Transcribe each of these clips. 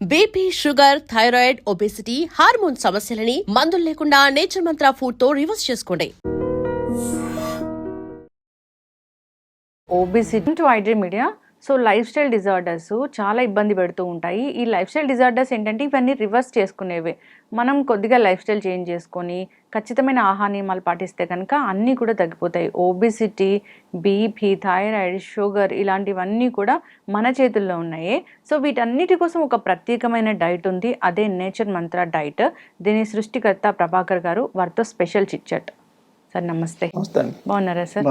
BP sugar thyroid obesity hormone సమస్యలని మందులు లేకుండా నేచర్ మంత్ర ఫుడ్తో రివర్స్ చేసుకోండి. ఓబిసిటీ టు ఐడ్రీ media so lifestyle disorders చాలా ఇబ్బంది పెడుతూ ఉంటాయి. ఈ లైఫ్ స్టైల్ డిజార్డర్స్ ఏంటంటే ఇవన్నీ రివర్స్ చేసుకునేవే. మనం కొద్దిగా లైఫ్ స్టైల్ చేంజ్ చేసుకొని ఖచ్చితమైన ఆహార నియమాలు పాటిస్తే కనుక అన్నీ కూడా తగ్గిపోతాయి. ఓబిసిటీ బీపీ థైరాయిడ్ షుగర్ ఇలాంటివన్నీ కూడా మన చేతుల్లో ఉన్నాయి. సో వీటన్నిటి కోసం ఒక ప్రత్యేకమైన డైట్ ఉంది. అదే నేచర్ మంత్ర డైట్. దీని సృష్టికర్త ప్రభాకర్ గారు. వారితో స్పెషల్ చిట్చట్ సార్ నమస్తే. బాగున్నారా sir.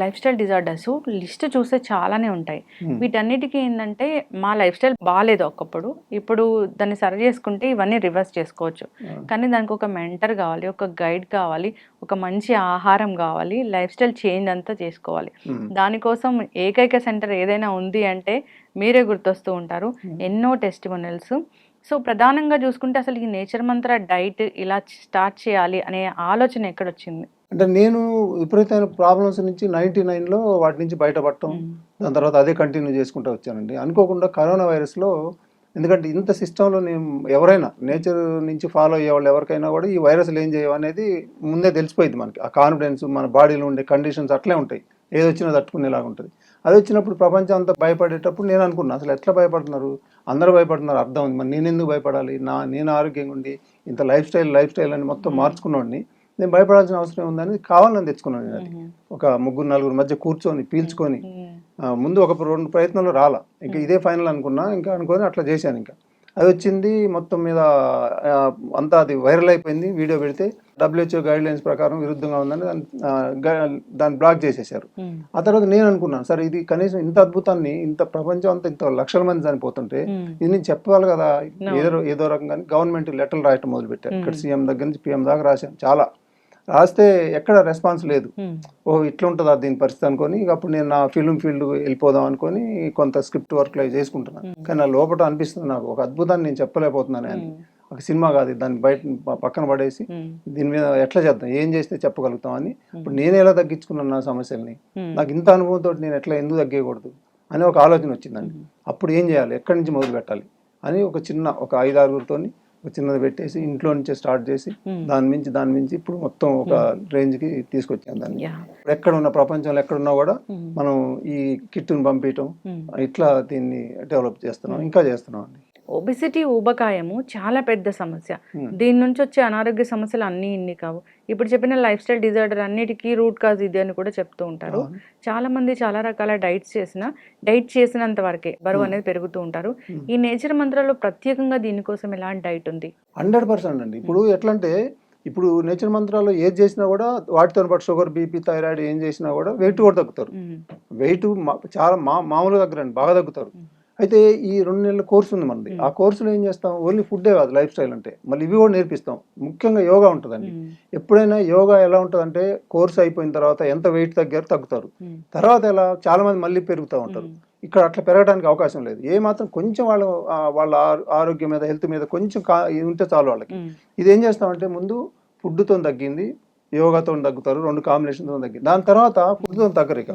Lifestyle disorders list చూస్తే చాలానే ఉంటాయి. వీటన్నిటికీ ఏంటంటే మా లైఫ్ స్టైల్ బాగాలేదు ఒకప్పుడు. ఇప్పుడు దాన్ని సరి చేసుకుంటే ఇవన్నీ రివర్స్ చేసుకోవచ్చు. కానీ దానికి ఒక మెంటర్ కావాలి ఒక గైడ్ కావాలి ఒక మంచి ఆహారం కావాలి లైఫ్ స్టైల్ చేంజ్ అంతా చేసుకోవాలి. దానికోసం ఏకైక సెంటర్ ఏదైనా ఉంది అంటే మీరే గుర్తొస్తూ ఉంటారు. ఎన్నో టెస్టిమోనల్స్ సో ప్రధానంగా చూసుకుంటే అసలు ఈ నేచర్ మంత్ర డైట్ ఇలా స్టార్ట్ చేయాలి అనే ఆలోచన ఎక్కడొచ్చింది? అంటే నేను విపరీతమైన ప్రాబ్లమ్స్ నుంచి నైన్టీ నైన్లో వాటి నుంచి బయటపడటం దాని తర్వాత అదే కంటిన్యూ చేసుకుంటూ వచ్చానండి. అనుకోకుండా కరోనా వైరస్లో ఎందుకంటే ఇంత సిస్టంలో నేను ఎవరైనా నేచర్ నుంచి ఫాలో అయ్యే వాళ్ళు ఎవరికైనా కూడా ఈ వైరస్లు ఏం చేయవు అనేది ముందే తెలిసిపోయింది మనకి. ఆ కాన్ఫిడెన్స్ మన బాడీలో ఉండే కండిషన్స్ అట్లే ఉంటాయి. ఏది వచ్చినా తట్టుకునేలాగా ఉంటుంది. అది వచ్చినప్పుడు ప్రపంచం అంతా భయపడేటప్పుడు నేను అనుకున్నా అసలు ఎట్లా భయపడుతున్నారు? అందరూ భయపడుతున్నారు అర్థం ఉంది. మరి నేను ఎందుకు భయపడాలి? నా నేను ఆరోగ్యంగా ఉండి ఇంత లైఫ్ స్టైల్ లైఫ్ స్టైల్ అని మొత్తం మార్చుకున్నవాడిని నేను భయపడాల్సిన అవసరం ఉందని కావాలని తెచ్చుకున్నాను నేను అది. ఒక ముగ్గురు నలుగురు మధ్య కూర్చొని పీల్చుకొని ముందు ఒక రెండు ప్రయత్నంలో రాలా. ఇంకా ఇదే ఫైనల్ అనుకున్నా ఇంకా అనుకొని అట్లా చేశాను ఇంకా. అది వచ్చింది మొత్తం మీద అంతా అది వైరల్ అయిపోయింది వీడియో పెడితే డబ్ల్యూహెచ్ఓ గైడ్ లైన్స్ ప్రకారం విరుద్ధంగా ఉందని దాన్ని దాన్ని బ్లాక్ చేసేసారు ఆ తర్వాత నేను అనుకున్నాను సరే ఇది కనీసం ఇంత అద్భుతాన్ని ఇంత ప్రపంచం అంతా ఇంత లక్షల మంది చనిపోతుంటే ఇది నేను చెప్పాలి కదా ఏదో ఏదో రకంగా గవర్నమెంట్ లెటర్లు రాయటం మొదలు పెట్టారు ఇక్కడ సీఎం దగ్గర నుంచి పిఎం దాకా రాశాను చాలా. రాస్తే ఎక్కడ రెస్పాన్స్ లేదు. ఓ ఇట్లా ఉంటుందా దీని పరిస్థితి అనుకొని అప్పుడు నేను నా ఫిల్మ్ ఫీల్డ్ వెళ్ళిపోదాం అనుకొని కొంత స్క్రిప్ట్ వర్క్ అవి చేసుకుంటున్నాను కానీ నా లోపల అనిపిస్తుంది నాకు. ఒక అద్భుతాన్ని నేను చెప్పలేకపోతున్నాను అని. ఒక సినిమా కాదు దాన్ని బయట పక్కన పడేసి దీని మీద ఎట్లా చేద్దాం ఏం చేస్తే చెప్పగలుగుతాం అని. ఇప్పుడు నేను ఎలా తగ్గించుకున్నాను నా సమస్యల్ని? నాకు ఇంత అనుభవంతో నేను ఎట్లా ఎందుకు తగ్గకూడదు అని ఒక ఆలోచన వచ్చిందండి. అప్పుడు ఏం చేయాలి? ఎక్కడి నుంచి మొదలు పెట్టాలి అని ఒక చిన్న ఒక ఐదు చిన్నది పెట్టేసి ఇంట్లో నుంచే స్టార్ట్ చేసి దాని మించి దాని మించి ఇప్పుడు మొత్తం ఒక రేంజ్కి తీసుకొచ్చాను దాన్ని. ఎక్కడ ఉన్న ప్రపంచంలో ఎక్కడున్నా కూడా మనం ఈ కిట్టుని పంపించడం ఇట్లా దీన్ని డెవలప్ చేస్తున్నాం ఇంకా చేస్తున్నాం అండి. ఒబిసిటీ ఊబకాయము చాలా పెద్ద సమస్య. Hmm. దీని నుంచి వచ్చే అనారోగ్య సమస్యలు అన్నీ ఇన్ని కావు. ఇప్పుడు చెప్పిన లైఫ్ స్టైల్ డిజార్డర్ అన్నిటికీ రూట్ కాజ్ ఇది అని కూడా చెప్తూ ఉంటారు. చాలా మంది చాలా రకాల డైట్స్ చేసిన డైట్ చేసినంత వరకే బరువు అనేది పెరుగుతూ ఉంటారు. ఈ నేచర్ మంత్రాల్లో ప్రత్యేకంగా దీనికోసం ఎలాంటి డైట్ ఉంది? హండ్రెడ్ పర్సెంట్ అండి. ఇప్పుడు ఎట్లా అంటే ఇప్పుడు నేచర్ మంత్రాలు ఏది చేసినా కూడా వాటితో పాటు షుగర్ బీపీ థైరాయిడ్ ఏం చేసినా కూడా వెయిట్ కూడా తగ్గుతారు. వెయిట్ చాలా మా మామూలుగా తగ్గరండి. బాగా తగ్గుతారు. అయితే ఈ రెండు నెలల కోర్సు ఉంది మనది. ఆ కోర్సులో ఏం చేస్తాం? ఓన్లీ ఫుడ్డే కాదు లైఫ్ స్టైల్ అంటే. మళ్ళీ ఇవి కూడా నేర్పిస్తాం. ముఖ్యంగా యోగా ఉంటుందండి. ఎప్పుడైనా యోగా ఎలా ఉంటుందంటే కోర్స్ అయిపోయిన తర్వాత ఎంత వెయిట్ తగ్గారు తగ్గుతారు. తర్వాత ఎలా? చాలా మంది మళ్ళీ పెరుగుతూ ఉంటారు. ఇక్కడ అట్లా పెరగడానికి అవకాశం లేదు. ఏ మాత్రం కొంచెం వాళ్ళ వాళ్ళ ఆరో- ఆరోగ్యం మీద హెల్త్ మీద కొంచెం ఉంటే చాలు వాళ్ళకి. ఇది ఏం చేస్తామంటే ముందు ఫుడ్తో తగ్గింది యోగాతో తగ్గుతారు రెండు కాంబినేషన్తో తగ్గింది. దాని తర్వాత ఫుడ్తో తగ్గరు ఇక.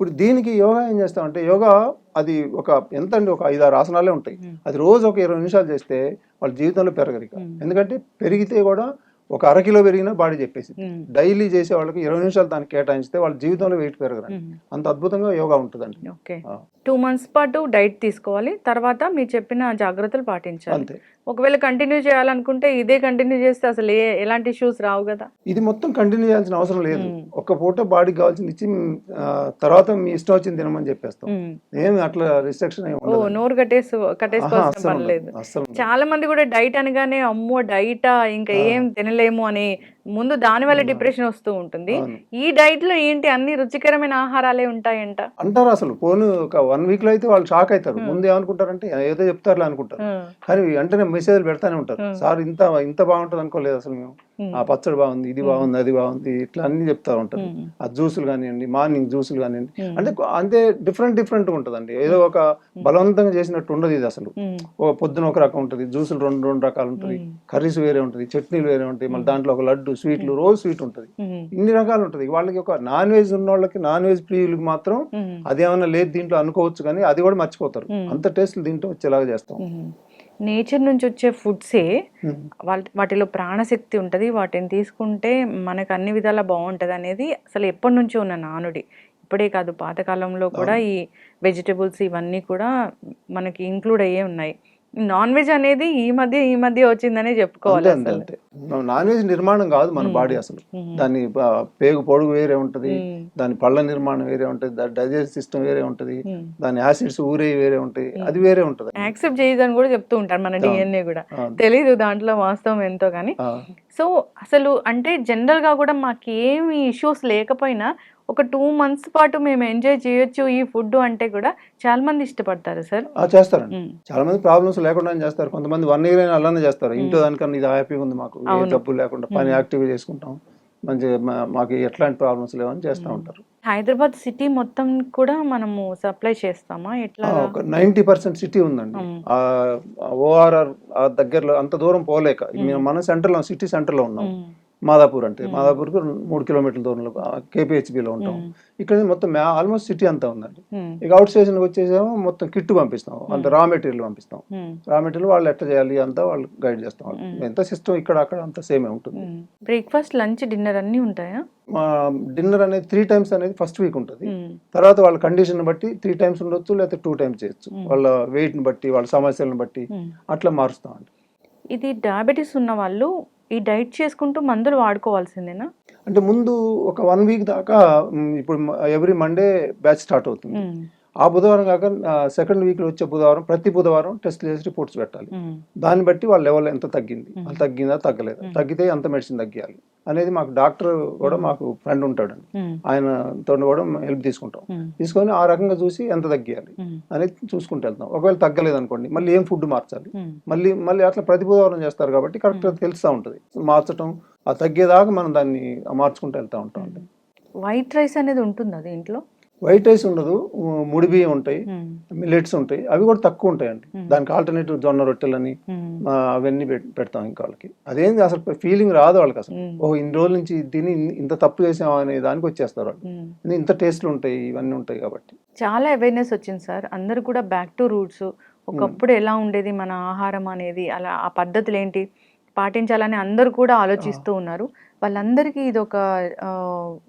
ఇప్పుడు దీనికి యోగా ఏం చేస్తామంటే యోగా అది ఒక ఎంత అండి ఒక ఐదారు ఆసనాలే ఉంటాయి. అది రోజు ఒక ఇరవై నిమిషాలు చేస్తే వాళ్ళ జీవితంలో పెరగరు ఇక. ఎందుకంటే పెరిగితే కూడా ఒక అరకిలో పెరిగినా బాడీ చెప్పేసి. డైలీ చేసే వాళ్ళకి ఇరవై నిమిషాలు దానికి కేటాయిస్తే వాళ్ళ జీవితంలో వెయిట్ పెరగరు మ్మ్. అంత అద్భుతంగా యోగా ఉంటుందండి. టూ మంత్స్ పాటు డైట్ తీసుకోవాలి. తర్వాత మీరు చెప్పిన జాగ్రత్తలు పాటించాలి. అంతే. ఒకవేళ కంటిన్యూ చేయాలనుకుంటే ఇదే కంటిన్యూ చేస్తే అసలు ఏ ఎలాంటి ఇష్యూస్ రావు కదా ఇది మొత్తం కంటిన్యూ చేయాల్సిన అవసరం లేదు. ఒక్క పూట బాడీకి కావాల్సింది ఇచ్చి తర్వాత మీ ఇష్టం వచ్చింది తినమని చెప్పేస్తాం. ఏమి అట్లా రిస్ట్రిక్షన్ నోరు కట్టేసి కట్టేసుకోవాల్సిన. లేదు. చాలా మంది కూడా డైట్ అనగానే అమ్మో డైటా ఇంకా ఏం తినలేము అని ముందు దాని వల్ల డిప్రెషన్ వస్తూ ఉంటుంది. ఈ డైట్లో ఏంటి? అన్ని రుచికరమైన ఆహారాలే ఉంటాయంట? అంటారు అసలు. పోను ఒక వన్ వీక్లో అయితే వాళ్ళు షాక్ అవుతారు. ముందు ఏమనుకుంటారంటే ఏదో చెప్తారులే అనుకుంటారు. కానీ వెంటనే మెసేజ్ పెడతానే ఉంటారు. సార్ ఇంత ఇంత బాగుంటుంది అనుకోలేదు అసలు మేము. ఆ పచ్చడి బాగుంది ఇది బాగుంది అది బాగుంది ఇట్లా అన్ని చెప్తా ఉంటారు. ఆ జ్యూసులు కానివ్వండి మార్నింగ్ జ్యూసులు కానివ్వండి. అంటే అంతే డిఫరెంట్ డిఫరెంట్ ఉంటుందండి. ఏదో ఒక బలవంతంగా చేసినట్టు ఉండదు ఇది అసలు. ఒక పొద్దున ఒక రకం ఉంటుంది జ్యూసులు రెండు రెండు రకాలు ఉంటుంది. కర్రీస్ వేరే ఉంటుంది చట్నీలు వేరే ఉంటాయి మళ్ళీ దాంట్లో ఒక లడ్డు స్వీట్లు రోజు స్వీట్ ఉంటుంది. ఇన్ని రకాలు ఉంటుంది. వాళ్ళకి ఒక నాన్ వెజ్ ఉన్న వాళ్ళకి నాన్ వెజ్ ప్రియులకి మాత్రం అదేమన్నా లేదు దీంట్లో అనుకోవచ్చు కానీ అది కూడా మర్చిపోతారు. అంత టేస్ట్ దీంట్లో వచ్చేలాగా చేస్తాం. నేచర్ నుంచి వచ్చే ఫుడ్సే వాటిలో ప్రాణశక్తి ఉంటుంది వాటిని తీసుకుంటే మనకు అన్ని విధాలా బాగుంటుంది అనేది అసలు ఎప్పటి నుంచో ఉన్న నానుడి. ఇప్పుడే కాదు పాతకాలంలో కూడా ఈ వెజిటబుల్స్ ఇవన్నీ కూడా మనకి ఇంక్లూడ్ అయ్యే ఉన్నాయి. నాన్ వెజ్ అనేది ఈ మధ్య ఈ మధ్య వచ్చిందనే చెప్పుకోవాలి అంతే నాన్ వెజ్ నిర్మాణం కాదు మన. బాడీ అసలు. దాని పేగు పొడుగు వేరే ఉంటది. దాని పళ్ళ నిర్మాణం వేరే ఉంటది దాని డైజెస్ట్ సిస్టమ్ వేరే ఉంటది. దాని యాసిడ్స్ ఊరే వేరే ఉంటాయి అది వేరే ఉంటది యాక్సెప్ట్ చేయదని కూడా చెప్తూ ఉంటారు మన. డిఎన్ఏ కూడా తెలీదు దాంట్లో వాస్తవం ఎంతో కానీ సో అసలు అంటే జనరల్గా కూడా మాకు ఏమి ఇష్యూస్ లేకపోయినా ఒక టూ మంత్స్ పాటు మేము ఎంజాయ్ చేయొచ్చు ఈ ఫుడ్ అంటే కూడా చాలా మంది ఇష్టపడతారు సార్. ఉమ్. చాలా మంది ప్రాబ్లమ్స్ లేకుండా చేస్తారు? కొంతమంది వన్ ఇయర్ అయినా అలానే చేస్తారు. ఇంట్లో దానికన్నా ఇది హ్యాపీగా ఉంది మాకు. జబ్బు లేకుండా పని యాక్టివ్ చేసుకుంటాం. మంచి మాకు ఎట్లాంటి ప్రాబ్లమ్స్ లేవని చేస్తూ ఉంటారు. హైదరాబాద్ సిటీ మొత్తం కూడా మనము సప్లై చేస్తామా? ఎట్లా? ఒక నైన్టీ పర్సెంట్ సిటీ ఉందండి. ఓఆర్ఆర్ దగ్గరలో అంత దూరం పోలేక మన సెంటర్లో సిటీ సెంటర్లో ఉన్నాం. మాదాపూర్ అంటే. మాదాపూర్కు మూడు కిలోమీటర్ల దూరంలో కేపీహెచ్బిలో ఉంటాం. ఇక్కడ మొత్తం ఆల్మోస్ట్ సిటీ అంతా ఉందండి. ఇక అవుట్ స్టేషన్కి వచ్చేసేమో మొత్తం కిట్ పంపిస్తాం అంత రా మెటీరియల్ పంపిస్తాం. రా మెటీరియల్ వాళ్ళు ఎట్లా చేయాలి అంతా వాళ్ళు గైడ్ చేస్తాం వాళ్ళు. ఎంత సిస్టమ్ ఇక్కడ అక్కడ అంత సేమే ఉంటుంది. బ్రేక్ఫాస్ట్ లంచ్ డిన్నర్ అన్నీ ఉంటాయా మా డిన్నర్ అనేది త్రీ టైమ్స్ అనేది ఫస్ట్ వీక్ ఉంటుంది. తర్వాత వాళ్ళ కండిషన్ బట్టి త్రీ టైమ్స్ ఉండొచ్చు లేకపోతే టూ టైమ్స్ చేయొచ్చు. వాళ్ళ వెయిట్ని బట్టి వాళ్ళ సమస్యలను బట్టి. అట్లా మారుస్తాం అండి ఇది డయాబెటీస్ ఉన్న వాళ్ళు ఈ డైట్ చేసుకుంటూ మందులు వాడుకోవాల్సిందేనా అంటే ముందు ఒక వన్ వీక్ దాకా ఇప్పుడు ఎవ్రీ మండే బ్యాచ్ స్టార్ట్ అవుతుంది. ఆ బుధవారం కాక సెకండ్ వీక్లో వచ్చే బుధవారం ప్రతి బుధవారం టెస్ట్ చేసి రిపోర్ట్స్ పెట్టాలి. దాన్ని బట్టి వాళ్ళ లెవెల్ ఎంత తగ్గింది. అది తగ్గిందా తగ్గలేదా. తగ్గితే ఎంత మెడిసిన్ తగ్గియాలి అనేది మాకు డాక్టర్ కూడా మాకు ఫ్రెండ్ ఉంటాడండి ఉమ్. ఆయన తోటి కూడా హెల్ప్ తీసుకుంటాం. తీసుకొని ఆ రకంగా చూసి ఎంత తగ్గియాలి. అనేది చూసుకుంటూ వెళ్తాం ఒకవేళ తగ్గలేదు అనుకోండి మళ్ళీ ఏం ఫుడ్ మార్చాలి. మళ్ళీ మళ్ళీ అట్లా ప్రతి బుధవారం చేస్తారు కాబట్టి కరెక్ట్గా తెలుస్తూ ఉంటుంది మార్చడం ఆ తగ్గేదాకా మనం దాన్ని మార్చుకుంటూ వెళ్తూ ఉంటాం వైట్ రైస్ అనేది ఉంటుందా దీంట్లో వైట్ రైస్ ఉండదు ముడి బియ్యం ఉంటాయి. మిల్లెట్స్ ఉంటాయి అవి కూడా తక్కువ ఉంటాయండి. దానికి ఆల్టర్నేటివ్ జొన్న రొట్టెలని అవన్నీ పెడతాం ఇంకా వాళ్ళకి. అదేంది అసలు ఫీలింగ్ రాదు వాళ్ళకి అసలు. ఓ ఇన్ని రోజుల నుంచి ఇన్ని- ఇంత తప్పు చేసాం అనే దానికి వచ్చేస్తారు వాళ్ళు. ఇంత టేస్ట్లు ఉంటాయి ఇవన్నీ ఉంటాయి కాబట్టి. చాలా అవేర్నెస్ వచ్చింది సార్. అందరు కూడా బ్యాక్ టు రూట్స్. ఒకప్పుడు ఎలా ఉండేది మన ఆహారం అనేది అలా ఆ పద్ధతులు ఏంటి పాటించాలని అందరూ కూడా ఆలోచిస్తూ ఉన్నారు. వాళ్ళందరికీ ఇది ఒక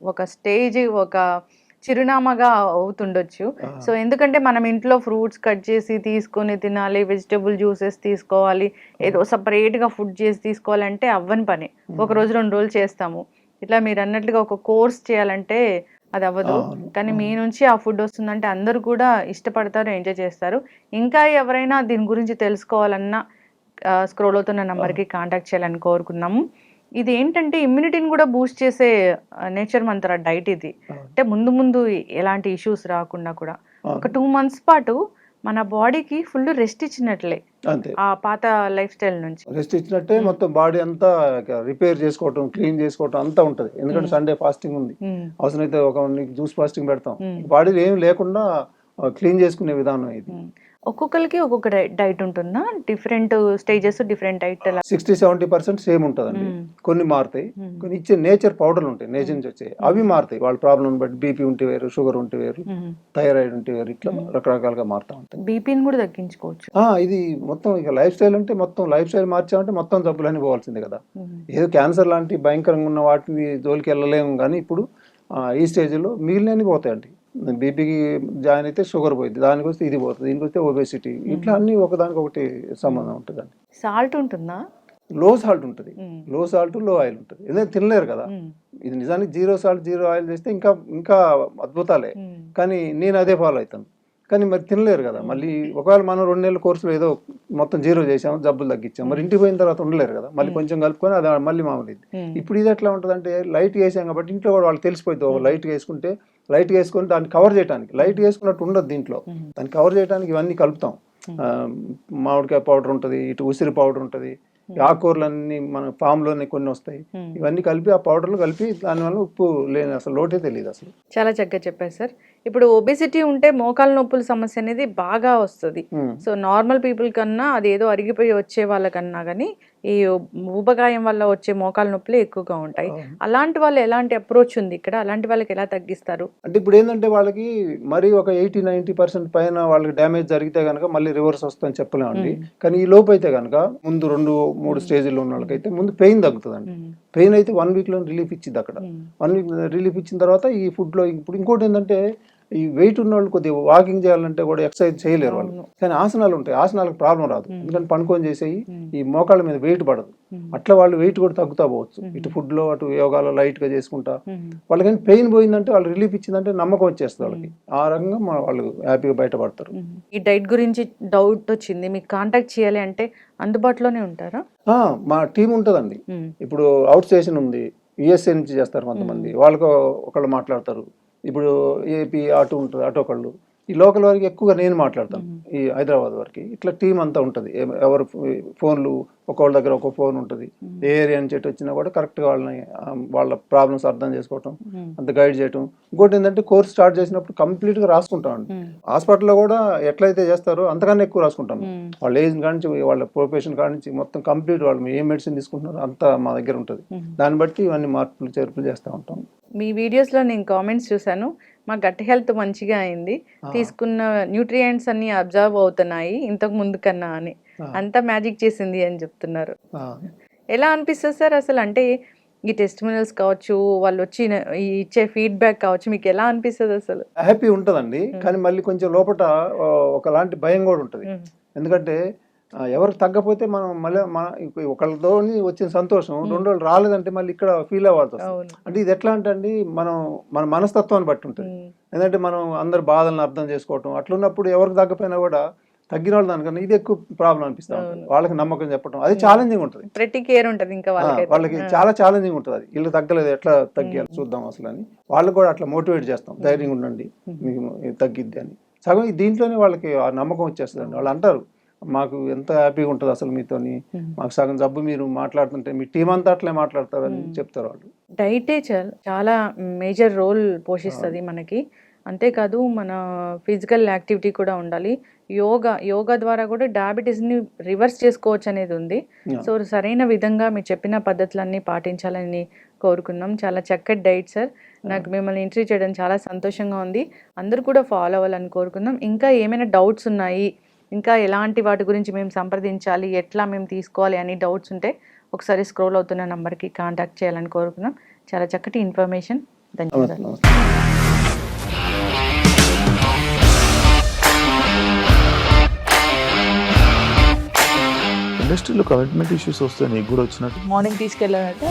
ఒక స్టేజ్ ఒక చిరునామాగా అవుతుండొచ్చు. సో ఎందుకంటే మనం ఇంట్లో ఫ్రూట్స్ కట్ చేసి తీసుకొని తినాలి వెజిటబుల్ జ్యూసెస్ తీసుకోవాలి ఏదో సపరేట్గా ఫుడ్ చేసి తీసుకోవాలంటే అవ్వని పని. ఒక రోజు రెండు రోజులు చేస్తాము. ఇట్లా మీరు అన్నట్లుగా ఒక కోర్స్ చేయాలంటే అది అవ్వదు. కానీ మీ. నుంచి ఆ ఫుడ్ వస్తుందంటే అందరూ కూడా ఇష్టపడతారు ఎంజాయ్ చేస్తారు. ఇంకా ఎవరైనా దీని గురించి తెలుసుకోవాలన్నా స్క్రోల్ అవుతున్న నంబర్కి కాంటాక్ట్ చేయాలని కోరుకున్నాము ఇది ఏంటంటే ఇమ్యూనిటీని కూడా బూస్ట్ చేసే నేచర్ మంత్ర డైట్ ఇది. అంటే ముందు ముందు ఎలాంటి ఇష్యూస్ రాకుండా కూడా. ఒక టూ మంత్స్ పాటు మన బాడీకి ఫుల్ రెస్ట్ ఇచ్చినట్లే అంతే ఆ పాత లైఫ్ స్టైల్ నుంచి రెస్ట్ ఇచ్చినట్టే. మొత్తం బాడీ అంతా రిపేర్ చేసుకోవటం క్లీన్ చేసుకోవటం అంతా ఉంటది ఎందుకంటే. సండే ఫాస్టింగ్ ఉంది ఉమ్, అవసరమైతే ఒక జ్యూస్ ఫాస్టింగ్ పెడతాం. బాడీలో ఏం లేకుండా క్లీన్ చేసుకునే విధానం ఇది. ఒక్కొక్కరికి ఒక్కొక్క డైట్ ఉంటుందా? Different stages different diet sixty seventy percent same ఉంటుందండి. కొన్ని మారుతాయి. కొన్ని ఇచ్చే నేచర్ పౌడర్లు ఉంటాయి. నేచర్ నుంచి వచ్చాయి అవి మారుతాయి. వాళ్ళ ప్రాబ్లం బట్టి బీపీ ఉంటే వేరు షుగర్ ఉంటే వేరు. థైరాయిడ్ ఉంటే వేరు ఇట్లా. రకరకాలుగా మారుతూ ఉంటాయి. బీపీని కూడా తగ్గించుకోవచ్చు. ఇది మొత్తం ఇక లైఫ్ స్టైల్ అంటే మొత్తం లైఫ్ స్టైల్ మార్చామంటే మొత్తం జబ్బులన్నీ పోవాల్సిందే కదా. ఏదో క్యాన్సర్ లాంటి భయంకరంగా ఉన్న వాటిని జోలికి వెళ్ళలేము. కానీ ఇప్పుడు ఈ స్టేజ్లో మిగిలినవి పోతాయండి. బీపీకి జాయిన్ అయితే షుగర్ పోయింది దానికి వస్తే ఇది పోతుంది. దీనికి వస్తే ఒబేసిటీ. ఇట్లా అన్ని ఒకదానికి ఒకటి సంబంధం ఉంటుందండి. సాల్ట్ ఉంటుందా? లో సాల్ట్ ఉంటుంది. లో సాల్ట్లో ఆయిల్ ఉంటుంది. ఎందుకంటే తినలేరు కదా. ఇది నిజానికి జీరో సాల్ట్ జీరో ఆయిల్ చేస్తే ఇంకా ఇంకా అద్భుతాలే. కానీ నేను అదే ఫాలో అవుతాను. కానీ మరి తినలేరు కదా. మళ్ళీ ఒకవేళ మనం రెండు నెలల కోర్సులో ఏదో మొత్తం జీరో చేసాము జబ్బులు తగ్గించాం మరి ఇంటికి పోయిన తర్వాత ఉండలేరు కదా. మళ్ళీ కొంచెం కలుపుకొని అది మళ్ళీ మామూలు. ఇప్పుడు ఇది ఎట్లా ఉంటుంది అంటే లైట్ వేసాం కాబట్టి ఇంట్లో కూడా వాళ్ళు తెలిసిపోయింది లైట్ వేసుకుంటే లైట్ వేసుకొని దాన్ని కవర్ చేయడానికి లైట్ వేసుకున్నట్టు ఉండదు దీంట్లో. దాన్ని కవర్ చేయడానికి ఇవన్నీ కలుపుతాం. మామిడికాయ పౌడర్ ఉంటుంది ఇటు ఉసిరి పౌడర్ ఉంటుంది ఆకుకూరలన్నీ మన ఫామ్లోనే కొన్ని వస్తాయి. ఇవన్నీ కలిపి ఆ పౌడర్లు కలిపి దానివల్ల ఉప్పు లేని అసలు లోటే తెలియదు అసలు. చాలా చక్కగా చెప్పారు సార్. ఇప్పుడు ఒబేసిటీ ఉంటే మోకాలు నొప్పుల సమస్య అనేది బాగా వస్తుంది. సో నార్మల్ పీపుల్ కన్నా అది ఏదో అరిగిపోయి వచ్చే వాళ్ళకన్నా కానీ ఈ ఊబకాయం వల్ల వచ్చే మోకాల నొప్పులు ఎక్కువగా ఉంటాయి. అలాంటి వాళ్ళు ఎలాంటి అప్రోచ్ ఉంది ఇక్కడ? అలాంటి వాళ్ళకి ఎలా తగ్గిస్తారు? అంటే ఇప్పుడు ఏంటంటే వాళ్ళకి మరీ ఒక ఎయిటీ నైన్టీ పర్సెంట్ పైన వాళ్ళకి డ్యామేజ్ జరిగితే కనుక మళ్ళీ రివర్స్ వస్తుందని చెప్పలేమండి. కానీ ఈ లోపు అయితే కనుక ముందు రెండు మూడు స్టేజ్లో ఉన్న వాళ్ళకైతే ముందు పెయిన్ తగ్గుతుందండి. పెయిన్ అయితే వన్ వీక్లో రిలీఫ్ ఇచ్చింది అక్కడ. వన్ వీక్ రిలీఫ్ ఇచ్చిన తర్వాత ఈ ఫుడ్లో ఇప్పుడు ఇంకోటి ఏంటంటే ఈ వెయిట్ ఉన్న వాళ్ళు కొద్దిగా వాకింగ్ చేయాలంటే కూడా ఎక్సర్సైజ్ చేయలేరు వాళ్ళు. కానీ ఆసనాలు ఉంటాయి. ఆసనాలకు ప్రాబ్లం రాదు. ఎందుకంటే పనుకొని చేసేయి ఈ మోకాళ్ళ మీద వెయిట్ పడదు. అట్లా వాళ్ళు వెయిట్ కూడా తగ్గుతా పోవచ్చు. ఇటు ఫుడ్లో అటు యోగాలో లైట్గా చేసుకుంటా వాళ్ళకి పెయిన్ పోయిందంటే వాళ్ళు రిలీఫ్ ఇచ్చిందంటే నమ్మకం వచ్చేస్తుంది వాళ్ళకి. ఆ రకంగా మన వాళ్ళు హ్యాపీగా బయటపడతారు. ఈ డైట్ గురించి డౌట్ వచ్చింది. మీకు కాంటాక్ట్ చేయాలి అంటే అందుబాటులోనే ఉంటారా? మా టీం ఉంటుందండి. ఇప్పుడు అవుట్ స్టేషన్ ఉంది. యుఎస్ఏ నుంచి చేస్తారు కొంతమంది. వాళ్ళకు ఒకళ్ళు మాట్లాడతారు. ఇప్పుడు ఏపీ ఆటో ఉంటుంది ఆటో ఒకళ్ళు ఈ లోకల్ వారికి ఎక్కువగా నేను మాట్లాడతాను ఈ హైదరాబాద్ వరకు. ఇట్లా టీం అంతా ఉంటుంది. ఎవ- ఎవరు ఫోన్లు ఒక్కొక్కళ్ళ దగ్గర ఒక ఫోన్ ఉంటుంది. ఏ ఏరియా నుంచి ఎటు వచ్చినా కూడా కరెక్ట్గా వాళ్ళని వాళ్ళ ప్రాబ్లమ్స్ అర్థం చేసుకోవటం అంత గైడ్ చేయటం. ఇంకోటి ఏంటంటే కోర్స్ స్టార్ట్ చేసినప్పుడు కంప్లీట్గా రాసుకుంటామండి హాస్పిటల్లో కూడా ఎట్లయితే చేస్తారో అంతకన్నా ఎక్కువ రాసుకుంటాం వాళ్ళ ఏజ్ కానించి వాళ్ళ ప్రొఫెషన్ కానించి మొత్తం కంప్లీట్ వాళ్ళు ఏ మెడిసిన్ తీసుకుంటున్నారో అంతా మా దగ్గర ఉంటుంది. దాన్ని బట్టి ఇవన్నీ మార్పులు చేర్పులు చేస్తూ ఉంటాం. మీ వీడియోస్లో నేను కామెంట్స్ చూశాను. మా గట్ హెల్త్ మంచిగా అయింది. తీసుకున్న న్యూట్రియంట్స్ అన్ని అబ్జర్వ్ అవుతున్నాయి. ఇంతకు ముందు కన్నా అని. అంతా మ్యాజిక్ చేసింది అని చెప్తున్నారు. ఎలా అనిపిస్తుంది సార్ అసలు? అంటే ఈ టెస్ట్ కావచ్చు వాళ్ళు వచ్చి ఈ ఇచ్చే ఫీడ్బ్యాక్ కావచ్చు మీకు ఎలా అనిపిస్తుంది అసలు? హ్యాపీ ఉంటుందండి. కానీ మళ్ళీ కొంచెం లోపల ఒకలాంటి భయం కూడా ఉంటుంది. ఎందుకంటే ఎవరికి తగ్గపోతే మనం మళ్ళీ మన ఒకళ్ళతో వచ్చిన సంతోషం రెండు రోజులు రాలేదంటే మళ్ళీ ఇక్కడ ఫీల్ అవ్వాల్సి వస్తుంది అంటే ఇది ఎట్లా అంటే అండి మనం మన మనస్తత్వాన్ని బట్టి ఉంటుంది. ఎందుకంటే మనం అందరి బాధలను అర్థం చేసుకోవటం అట్లున్నప్పుడు ఎవరికి తగ్గపోయినా కూడా తగ్గిన వాళ్ళు దానికన్నా ఇది ఎక్కువ ప్రాబ్లం అనిపిస్తా ఉంటుంది. వాళ్ళకి నమ్మకం చెప్పడం అది ఛాలెంజింగ్ ఉంటుంది. ప్రతి కేర్ ఉంటుంది ఇంకా ఆ, వాళ్ళకి చాలా ఛాలెంజింగ్ ఉంటుంది అది. వీళ్ళు తగ్గలేదు ఎట్లా తగ్గాలి చూద్దాం అసలు అని. వాళ్ళకి కూడా అట్లా మోటివేట్ చేస్తాం. ధైర్యంగా ఉండండి మీకు తగ్గిద్ది అని. సగం దీంట్లోనే వాళ్ళకి ఆ నమ్మకం వచ్చేస్తుంది వాళ్ళు అంటారు మాకు ఎంత హ్యాపీగా ఉంటుంది అసలు మీతోని. మాకు సగం జబ్బు మీరు మాట్లాడుతుంటే మీ టీం అంతా అట్లే మాట్లాడతారని చెప్తారు వాళ్ళు. డైటే చాలా చాలా మేజర్ రోల్ పోషిస్తుంది మనకి. అంతేకాదు మన ఫిజికల్ యాక్టివిటీ కూడా ఉండాలి. యోగా యోగా ద్వారా కూడా డయాబెటీస్ని రివర్స్ చేసుకోవచ్చు అనేది ఉంది. సో సరైన విధంగా మీరు చెప్పిన పద్ధతులన్నీ పాటించాలని కోరుకుందాం చాలా చక్కటి డైట్ సార్. నాకు మిమ్మల్ని ఇంటర్వ్యూ చేయడం చాలా సంతోషంగా ఉంది. అందరూ కూడా ఫాలో అవ్వాలని కోరుకుందాం ఇంకా ఏమైనా డౌట్స్ ఉన్నాయి? ఇంకా ఎలాంటి వాటి గురించి మేము సంప్రదించాలి ఎట్లా మేము తీసుకోవాలి అని డౌట్స్ ఉంటే ఒకసారి స్క్రోల్ అవుతున్న నంబర్కి కాంటాక్ట్ చేయాలని కోరుకుందాం. చాలా చక్కటి ఇన్ఫర్మేషన్. ధన్యవాదాలు. ఇండస్ట్రీలో కమిట్మెంట్ ఇష్యూస్ వస్తే నీకు కూడా వచ్చినట్టు? మార్నింగ్ తీసుకెళ్ళానంటే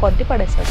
కొట్టి పడేస్తారు